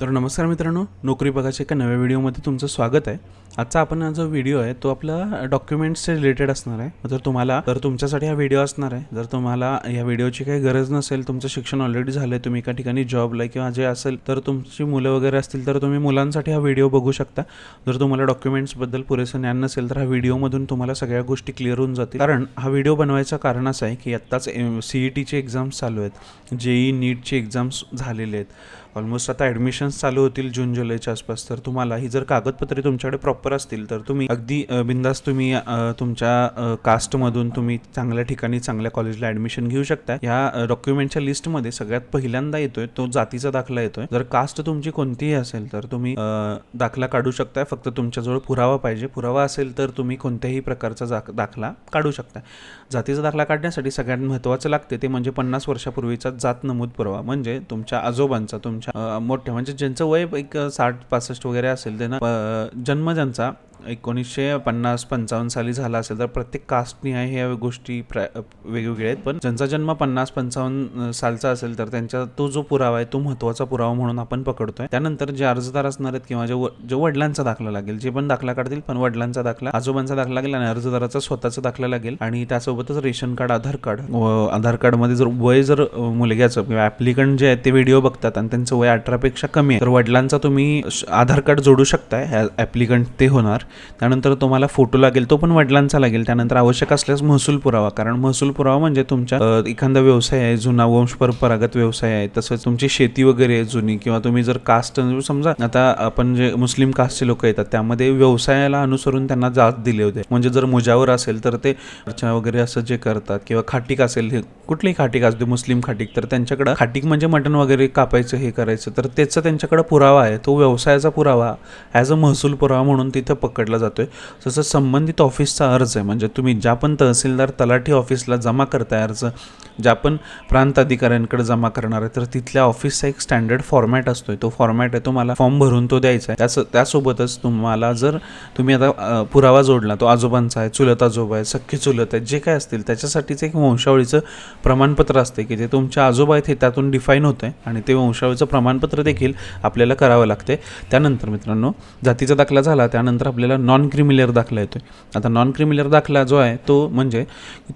तर नमस्कार मित्रांनो नोकरी बघाच्या एका नव्या व्हिडिओमध्ये तुमचं स्वागत आहे. आजचा आपण हा जो व्हिडिओ आहे तो आपला डॉक्युमेंट्सचे रिलेटेड असणार आहे. जर तुम्हाला तर तुमच्यासाठी हा व्हिडिओ असणार आहे जर तुम्हाला या व्हिडिओची काही गरज नसेल तुमचं शिक्षण ऑलरेडी झालं आहे तुम्ही एका ठिकाणी जॉबला किंवा जे असेल तर तुमची मुलं वगैरे असतील तर तुम्ही मुलांसाठी हा व्हिडिओ बघू शकता. जर तुम्हाला डॉक्युमेंट्सबद्दल पुरेसं ज्ञान नसेल तर हा व्हिडिओमधून तुम्हाला सगळ्या गोष्टी क्लिअर होऊन जातील. कारण हा व्हिडिओ बनवायचं कारण असं आहे की आत्ताच सी ई टीचे एक्झाम्स चालू आहेत. जेई नीटचे एक्झाम्स झालेले आहेत. ऑलमोस्ट आता ॲडमिशन्स चालू होतील जून जुलैच्या आसपास. तर तुम्हाला ही जर कागदपत्रे तुमच्याकडे प्रॉपर असतील तर तुम्ही अगदी बिंदास तुम्ही तुमच्या कास्टमधून तुम्ही चांगल्या ठिकाणी चांगल्या कॉलेजला ॲडमिशन घेऊ शकता. या डॉक्युमेंटच्या लिस्टमध्ये सगळ्यात पहिल्यांदा येतोय तो जातीचा दाखला येतोय. जर कास्ट तुमची कोणतीही असेल तर तुम्ही दाखला काढू शकताय. फक्त तुमच्याजवळ पुरावा पाहिजे. पुरावा असेल तर तुम्ही कोणत्याही प्रकारचा दाखला काढू शकता जातीचा दाखला काढण्यासाठी सगळ्यात महत्त्वाचं लागते ते म्हणजे पन्नास वर्षापूर्वीचा जात नमूद पुरावा. म्हणजे तुमच्या आजोबांचा तुमच्या अ, मोठ्या म्हणजे ज्यांचं वय एक साठ पासष्ट वगैरे असेल त्यांना जन्म ज्यांचा एकोणीसशे पन्नास पंचावन्न साली झाला असेल तर प्रत्येक कास्टनिहाय ह्या गोष्टी प्रा वेगवेगळ्या आहेत. पण ज्यांचा जन्म पन्नास पंचावन्न सालचा असेल तर त्यांचा तो जो पुरावा आहे तो महत्त्वाचा पुरावा म्हणून आपण पकडतोय. त्यानंतर जे अर्जदार असणार आहेत किंवा जे जो वडिलांचा दाखला लागेल जे पण दाखला काढतील पण वडिलांचा दाखला आजोबांचा दाखला लागेल आणि अर्जदाराचा स्वतःचा दाखला लागेल. आणि त्यासोबतच रेशन कार्ड आधार कार्ड व आधार कार्डमध्ये जर वय जर मुलग्याचं किंवा ॲप्लिकंट जे आहे ते व्हिडिओ बघतात आणि त्यांचं वय अठरापेक्षा कमी आहे तर वडिलांचा तुम्ही आधार कार्ड जोडू शकताय. ॲप्लिकंट ते होणार. त्यानंतर तुम्हाला फोटो लागेल तो पण वडिलांचा लागेल. त्यानंतर आवश्यक असल्यास महसूल पुरावा कारण महसूल पुरावा म्हणजे तुमच्या एखादा व्यवसाय आहे जुना वंश परंपरागत व्यवसाय आहे तसंच तुमची शेती वगैरे आहे जुनी किंवा तुम्ही जर कास्ट समजा आता आपण जे मुस्लिम कास्टचे लोक येतात त्यामध्ये व्यवसायाला अनुसरून त्यांना जात दिले होते. म्हणजे जर मुजावर असेल तर ते चर्चा वगैरे असं जे करतात किंवा खाटीक असेल हे कुठलीही खाटीक असते मुस्लिम खाटीक तर त्यांच्याकडं खाटीक म्हणजे मटण वगैरे कापायचं हे करायचं. तर त्याचा त्यांच्याकडं पुरावा आहे तो व्यवसायाचा पुरावा ॲज अ महसूल पुरावा म्हणून तिथं पकडला जातोय. तसं संबंधित ऑफिसचा अर्ज आहे. म्हणजे तुम्ही ज्या पण तहसीलदार तलाठी ऑफिसला जमा करताय अर्ज ज्या पण प्रांत अधिकाऱ्यांकडे जमा करणार आहे तर तिथल्या ऑफिसचा एक स्टँडर्ड फॉर्मॅट असतोय. तो फॉर्मॅट आहे तुम्हाला फॉर्म भरून तो द्यायचा आहे. त्याच त्यासोबतच तुम्हाला जर तुम्ही आता पुरावा जोडला तो आजोबांचा आहे चुलत आजोबा आहे सख्खी चुलत आहे जे काय असतील त्याच्यासाठीच एक वंशावळीचं प्रमाणपत्र असते की ते तुमच्या आजोबा आहेत हे त्यातून डिफाईन होतं आहे आणि ते वंशावळीचं प्रमाणपत्र देखील आपल्याला करावं लागते त्यानंतर मित्रांनो जातीचा दाखला झाला त्यानंतर आपल्याला नॉन क्रिमिलियर दाखला येतोय. आता नॉन क्रिमिलियर दाखला जो आहे तो म्हणजे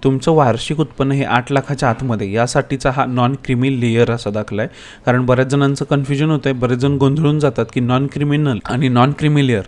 तुमचं वार्षिक उत्पन्न हे आठ लाखाच्या आतमध्ये. यासाठीचा हा नॉन क्रिमी लेयर असा दाखला आहे कारण बऱ्याच जणांचं कन्फ्युजन होतं आहे बरेच जण गोंधळून जातात की नॉन क्रिमिनल आणि non creamy layer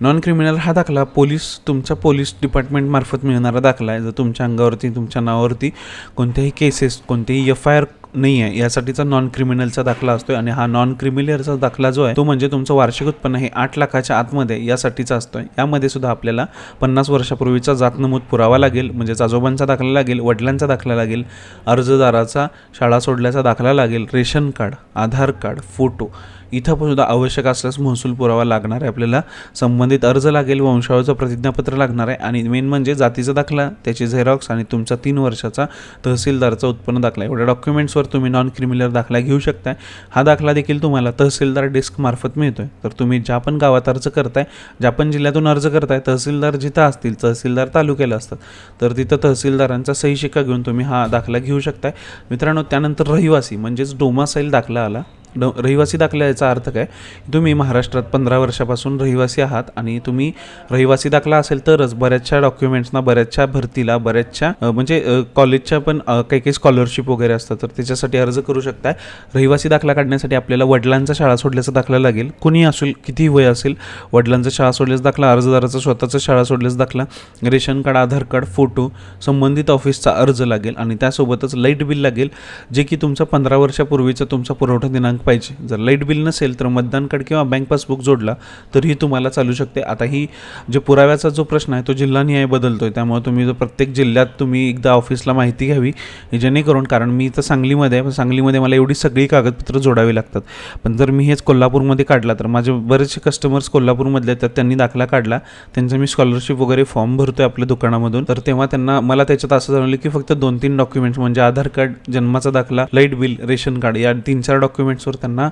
non criminal हा दाखला पोलीस तुमच्या पोलीस डिपार्टमेंटमार्फत मिळणारा दाखला आहे. जर तुमच्या अंगावरती तुमच्या नावावरती कोणत्याही केसेस कोणतेही एफ आय आर नाही आहे यासाठीचा नॉन क्रिमिनलचा दाखला असतोय आणि हा नॉन क्रिमिलियरचा दाखला जो आहे तो म्हणजे तुमचं वार्षिक उत्पन्न हे आठ लाखाच्या आतमध्ये यासाठीचा असतोय. यामध्ये सुद्धा आपल्याला पन्नास वर्षापूर्वीचा जात नमूद पुरावा लागेल म्हणजेच आजोबांचा दाखला लागेल वडिलांचा दाखला लागेल अर्जदाराचा शाळा सोडल्याचा दाखला लागेल ration card Aadhaar card photo इथं पण सुद्धा आवश्यक असल्यास महसूल पुरावा लागणार आहे. आपल्याला संबंधित अर्ज लागेल वंशावळचं प्रतिज्ञापत्र लागणार आहे आणि मेन म्हणजे जातीचा दाखला त्याची झेरॉक्स आणि तुमचा तीन वर्षाचा तहसीलदारचा उत्पन्न दाखला एवढ्या डॉक्युमेंट्सवर तुम्ही नॉन क्रिमिनल दाखला घेऊ शकताय. हा दाखला देखील तुम्हाला तहसीलदार डेस्कमार्फत मिळतो मिळतोय. तर तुम्ही ज्या पण गावात अर्ज करताय ज्या पण जिल्ह्यातून अर्ज करताय तहसीलदार जिथं असतील तहसीलदार तालुक्याला असतात तर तिथं तहसीलदारांचा सही शिक्का घेऊन तुम्ही हा दाखला घेऊ शकताय. मित्रांनो त्यानंतर रहिवासी म्हणजेच डोमासाईल दाखला आला. ड रहिवासी दाखला याचा अर्थ काय? तुम्ही महाराष्ट्रात पंधरा वर्षापासून रहिवासी आहात आणि तुम्ही रहिवासी दाखला असेल तरच बऱ्याचशा डॉक्युमेंट्सना बऱ्याचशा भरतीला बऱ्याचशा म्हणजे कॉलेजच्या पण काही काही स्कॉलरशिप वगैरे असतात तर त्याच्यासाठी अर्ज करू शकताय. रहिवासी दाखला काढण्यासाठी आपल्याला वडिलांचा शाळा सोडल्याचा दाखला लागेल. कुणी असेल किती वय असेल वडिलांचा शाळा सोडल्याचा दाखला अर्जदाराचा स्वतःचा शाळा सोडल्याचा दाखला ration card Aadhaar card photo संबंधित ऑफिसचा अर्ज लागेल आणि त्यासोबतच लाइट बिल लागेल जे की तुमचा पंधरा वर्षापूर्वीचा तुमचा पुरवठा दिनांक पाहिजे. जर लाइट बिल नसेल तर मतदान कार्ड किंवा बँक पासबुक जोडला तरीही तुम्हाला चालू शकते. आता ही जे पुराव्याचा जो प्रश्न आहे तो जिल्हानिहाय आहे त्यामुळे तुम्ही जो प्रत्येक जिल्ह्यात तुम्ही एकदा ऑफिसला माहिती घ्यावी जेणेकरून कारण मी तर सांगलीमध्ये आहे पण सांगलीमध्ये मला एवढी सगळी कागदपत्र जोडावी लागतात. पण जर मी हेच कोल्हापूरमध्ये काढला तर माझे बरेचसे कस्टमर्स कोल्हापूरमधले आहेत तर त्यांनी दाखला काढला. त्यांचा मी स्कॉलरशिप वगैरे फॉर्म भरतो आहे आपल्या दुकानामधून. तर तेव्हा त्यांना मला त्याच्यात असं जाणवलं की फक्त दोन तीन डॉक्युमेंट्स म्हणजे आधार कार्ड जन्माचा दाखला लाइट बिल रेशन कार्ड या तीन चार डॉक्युमेंट्स त्यांना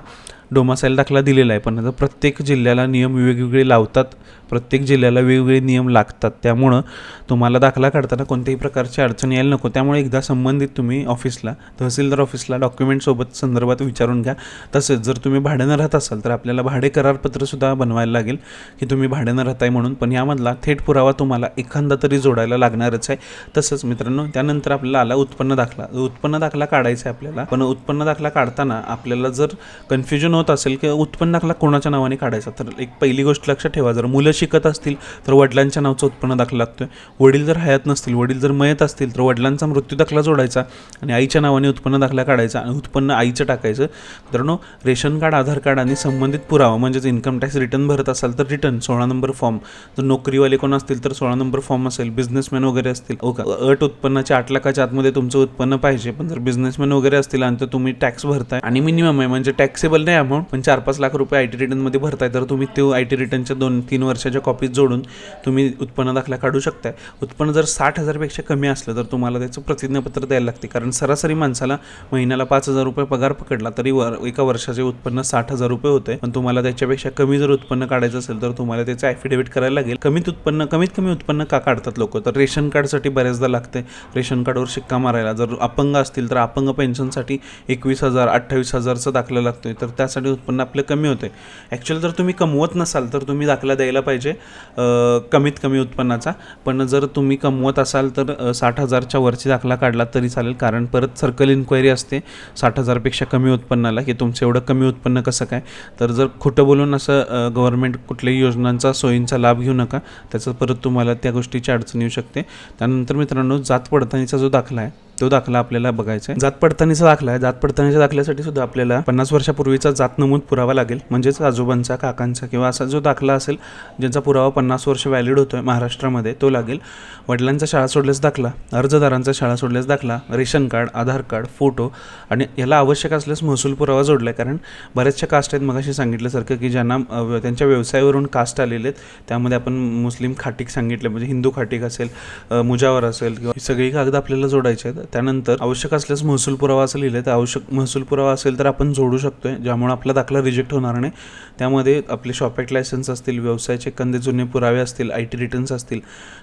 डोमासाईल दाखला दिलेला आहे. पण आता प्रत्येक जिल्ह्याला नियम वेगवेगळे लावतात. प्रत्येक जिल्ह्याला वेगवेगळे नियम लागतात. त्यामुळं तुम्हाला दाखला काढताना कोणत्याही प्रकारची अडचण यायला नको. त्यामुळे एकदा संबंधित तुम्ही ऑफिसला तहसीलदार ऑफिसला डॉक्युमेंटसोबत संदर्भात विचारून घ्या. तसेच जर तुम्ही भाड्यानं राहत असाल तर आपल्याला भाडे करारपत्रसुद्धा बनवायला लागेल की तुम्ही भाड्यानं राहताय म्हणून. पण यामधला थेट पुरावा तुम्हाला एखादा तरी जोडायला लागणारच आहे. तसंच मित्रांनो त्यानंतर आपल्याला आला उत्पन्न दाखला. उत्पन्न दाखला काढायचा आहे आपल्याला. पण उत्पन्न दाखला काढताना आपल्याला जर कन्फ्युजन होत असेल की उत्पन्न दाखला कोणाच्या नावाने काढायचा तर एक पहिली गोष्ट लक्षात ठेवा. जर मुलं शिकत असतील तर वडिलांच्या नावचं उत्पन्न दाखला लागतोय. वडील जर हयात नसतील वडील जर मयत असतील तर वडिलांचा मृत्यू दाखला जोडायचा आणि आईच्या नावाने उत्पन्न दाखला काढायचा आणि उत्पन्न आईचं टाकायचं. मित्रांनो रेशन कार्ड आधार कार्ड आणि संबंधित पुरावा म्हणजेच इन्कम टॅक्स रिटर्न भरत असाल तर रिटर्न सोळा नंबर फॉर्म. जर नोकरीवाले कोण असतील तर सोळा नंबर फॉर्म असेल. बिझनेसमॅन वगैरे असतील. हो ओके अट उत्पन्नाच्या आठ लाखाच्या आतमध्ये तुमचं उत्पन्न पाहिजे पण जर बिझनेसमॅन वगैरे असतील आणि तर तुम्ही टॅक्स भरताय. आणि मिनिमम आहे म्हणजे टॅक्सेबल नाही अमाऊंट पण चार पाच लाख रुपये आय टी रिटर्नमध्ये भरताय तर तुम्ही तो आय टी रिटर्नच्या दोन तीन वर्षाच्या कॉपीज जोडून तुम्ही उत्पन्न दाखला काढू शकताय. उत्पन्न जर साठ हजारपेक्षा कमी असलं तर तुम्हाला त्याचं प्रतिज्ञापत्र द्यायला लागते. कारण सरासरी माणसाला महिन्याला पाच हजार रुपये पगार पकडला तरी वर एका वर्षाचे उत्पन्न साठ हजार रुपये होते पण तुम्हाला त्याच्यापेक्षा कमी जर उत्पन्न काढायचं असेल तर तुम्हाला त्याचं ॲफिडेविट करायला लागेल. कमीत उत्पन्न कमीत कमी उत्पन्न का काढतात लोक? तर रेशन कार्डसाठी बऱ्याचदा लागते रेशन कार्डवर शिक्का मारायला. जर अपंग असतील तर अपंग पेन्शनसाठी एकवीस हजार अठ्ठावीस हजारचा दाखला लागतोय. तर त्यासाठी उत्पन्न आपलं कमी होतं आहे ॲक्च्युअली जर तुम्ही कमवत नसाल तर तुम्ही दाखला द्यायला पाहिजे कमीत कमी उत्पन्नाचा. पण जर तुम्ही कमवत असाल तर साठ हजारच्या वरची दाखला काढला तरी चालेल. कारण परत सर्कल इन्क्वायरी असते साठ हजारपेक्षा कमी उत्पन्नाला की तुमचं एवढं कमी उत्पन्न कसं काय? तर जर खोटं बोलून असं गव्हर्नमेंट कुठल्याही योजनांचा सोयींचा लाभ घेऊ नका. त्याचं परत तुम्हाला त्या गोष्टीची अडचण येऊ शकते. त्यानंतर मित्रांनो जात पडताळणीचा जो दाखला आहे तो दाखला आपल्याला बघायचा आहे. जात पडताळणीचा दाखला आहे. जात पडताळणीच्या दाखल्यासाठी सुद्धा आपल्याला पन्नास वर्षापूर्वीचा जात नमूद पुरावा लागेल. म्हणजेच आजोबांचा काकांचा किंवा असा जो दाखला असेल ज्यांचा पुरावा पन्नास वर्ष व्हॅलिड होतोय महाराष्ट्रामध्ये तो लागेल. वडिलांचा शाळा सोडल्यास दाखला अर्जदारांचा शाळा सोडल्यास दाखला ration card Aadhaar card photo आणि याला आवश्यक असल्यास महसूल पुरावा जोडला आहे कारण बऱ्याचशा कास्ट आहेत मगाशी सांगितल्यासारखं की ज्यांना त्यांच्या व्यवसायावरून कास्ट आलेले आहेत त्यामध्ये आपण मुस्लिम खाटीक सांगितले म्हणजे हिंदू खाटीक असेल मुजावर असेल किंवा सगळी कागद आपल्याला जोडायचे आहेत. त्यानंतर आवश्यक असल्यास महसूल पुरावा असं लिहिलं तर आवश्यक महसूल पुरावा असेल तर आपण जोडू शकतोय ज्यामुळे आपला दाखला रिजेक्ट होणार नाही. त्यामध्ये आपले शॉप ॲक्ट लायसन्स असतील व्यवसायाचे कंदे जुने पुरावे असतील आय टी रिटर्न्स असतील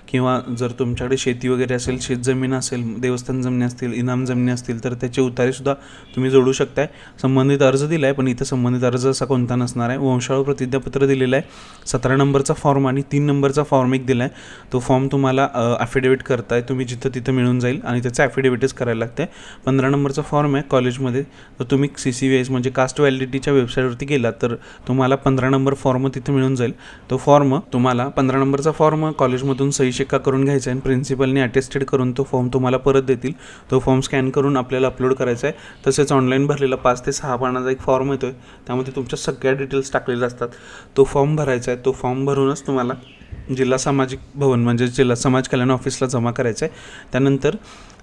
किंवा जर तुमच्याकडे शेती वगैरे असेल शेतजमीन असेल देवस्थान जमिनी असतील इनाम जमिनी असतील तर त्याचे उतारेसुद्धा तुम्ही जोडू शकताय. संबंधित अर्ज दिला आहे पण इथं संबंधित अर्ज असा कोणता नसणार आहे. वंशाळू प्रतिज्ञापत्र दिलेलं आहे. सतरा नंबरचा फॉर्म आणि तीन नंबरचा फॉर्म एक दिला आहे तो फॉर्म तुम्हाला ॲफिडेविट करताय. तुम्ही जिथं तिथं मिळून जाईल आणि त्याचं ॲक्टिव्हिटीज करायला लागते. पंधरा नंबरचा फॉर्म आहे कॉलेजमध्ये तर तुम्ही सी सी व्ही एस म्हणजे कास्ट व्हॅलिडिटीच्या वेबसाईटवरती गेलात तर तुम्हाला पंधरा नंबर फॉर्म तिथे मिळून जाईल. तो फॉर्म तुम्हाला पंधरा नंबरचा फॉर्म कॉलेजमधून सही शिक्का करून घ्यायचा आहे. आणि प्रिन्सिपलने अटेस्टेड करून तो फॉर्म तुम्हाला परत देतील. तो फॉर्म स्कॅन करून आपल्याला अपलोड करायचा आहे. तसेच ऑनलाईन भरलेला पाच ते सहा पानाचा एक फॉर्म येतो आहे त्यामध्ये तुमच्या सगळ्या डिटेल्स टाकलेल्या असतात. तो फॉर्म भरायचा आहे. तो फॉर्म भरूनच तुम्हाला जिल्हा सामाजिक भवन म्हणजे जिल्हा समाज कल्याण ऑफिसला जमा करायचं आहे. त्यानंतर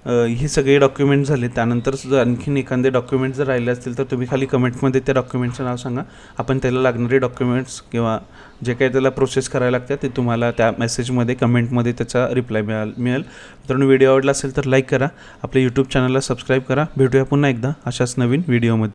हे सगळे डॉक्युमेंट झाले. त्यानंतर सुद्धा आणखीन एखादे डॉक्युमेंट जर राहिले असतील तर तुम्ही खाली कमेंटमध्ये त्या डॉक्युमेंटचं नाव सांगा. आपण त्याला लागणारे डॉक्युमेंट्स किंवा जे काही त्याला प्रोसेस करायला लागतं ते तुम्हाला त्या मेसेजमध्ये कमेंटमध्ये त्याचा रिप्लाय मिळाल मिळेल. तर व्हिडिओ आवडला असेल तर लाईक करा. आपल्या यूट्यूब चॅनलला सबस्क्राईब करा. भेटूया पुन्हा एकदा अशाच नवीन व्हिडिओमध्ये